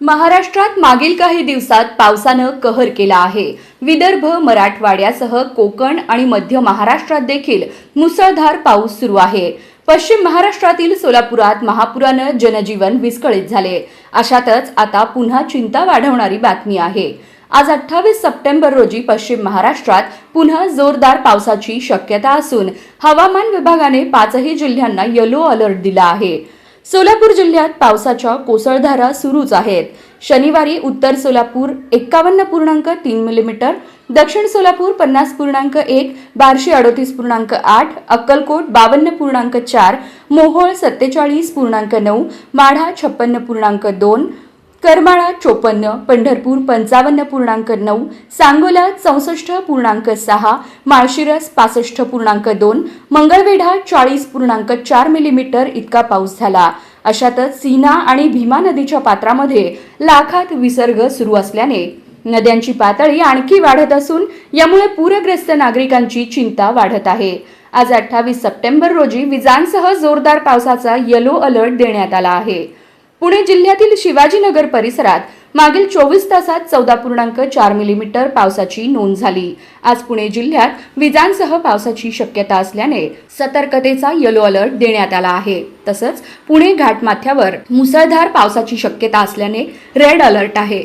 महाराष्ट्रात मागील काही दिवसात पावसानं कहर केला आहे. विदर्भ मराठवाड्यासह कोकण आणि मध्य महाराष्ट्रात देखील मुसळधार पाऊस सुरू आहे. पश्चिम महाराष्ट्रातील सोलापुरात महापुरानं जनजीवन विस्कळीत झाले. अशातच आता पुन्हा चिंता वाढवणारी बातमी आहे. आज अठ्ठावीस सप्टेंबर रोजी पश्चिम महाराष्ट्रात पुन्हा जोरदार पावसाची शक्यता असून हवामान विभागाने पाचही जिल्ह्यांना येलो अलर्ट दिला आहे. सोलापूर जिल्ह्यात पावसाच्या कोसळधारा सुरूच आहेत. शनिवारी उत्तर सोलापूर एक्कावन्न पूर्णांक तीन मिलीमीटर दक्षिण सोलापूर पन्नास पूर्णांक एक बार्शी अडोतीस पूर्णांक आठ अक्कलकोट बावन्न पूर्णांक चार मोहोळ सत्तेचाळीस पूर्णांक नऊ माढा छप्पन्न पूर्णांक दोन करमाळा चोपन्न पंढरपूर पंचावन्न पूर्णांक नऊ सांगोला चौसष्ट पूर्णांक सहा माळशिरस पासष्ट पूर्णांक दोन मंगळवेढा चाळीस पूर्णांक चार मिलीमीटर इतका पाऊस झाला. अशातच सीना आणि भीमा नदीच्या पात्रामध्ये लाखात विसर्ग सुरू असल्याने नद्यांची पातळी आणखी वाढत असून यामुळे पूरग्रस्त नागरिकांची चिंता वाढत आहे. आज अठ्ठावीस सप्टेंबर रोजी विजांसह जोरदार पावसाचा येलो अलर्ट देण्यात आला आहे. पुणे जिल्ह्यातील शिवाजीनगर परिसरात मागील चोवीस तासात चौदा पूर्णांक चार मिलीमीटर पावसाची नोंद झाली. आज पुणे जिल्ह्यात विजांसह पावसाची शक्यता असल्याने सतर्कतेचा येलो अलर्ट देण्यात आला आहे. तसंच पुणे घाटमाथ्यावर मुसळधार पावसाची शक्यता असल्याने रेड अलर्ट आहे.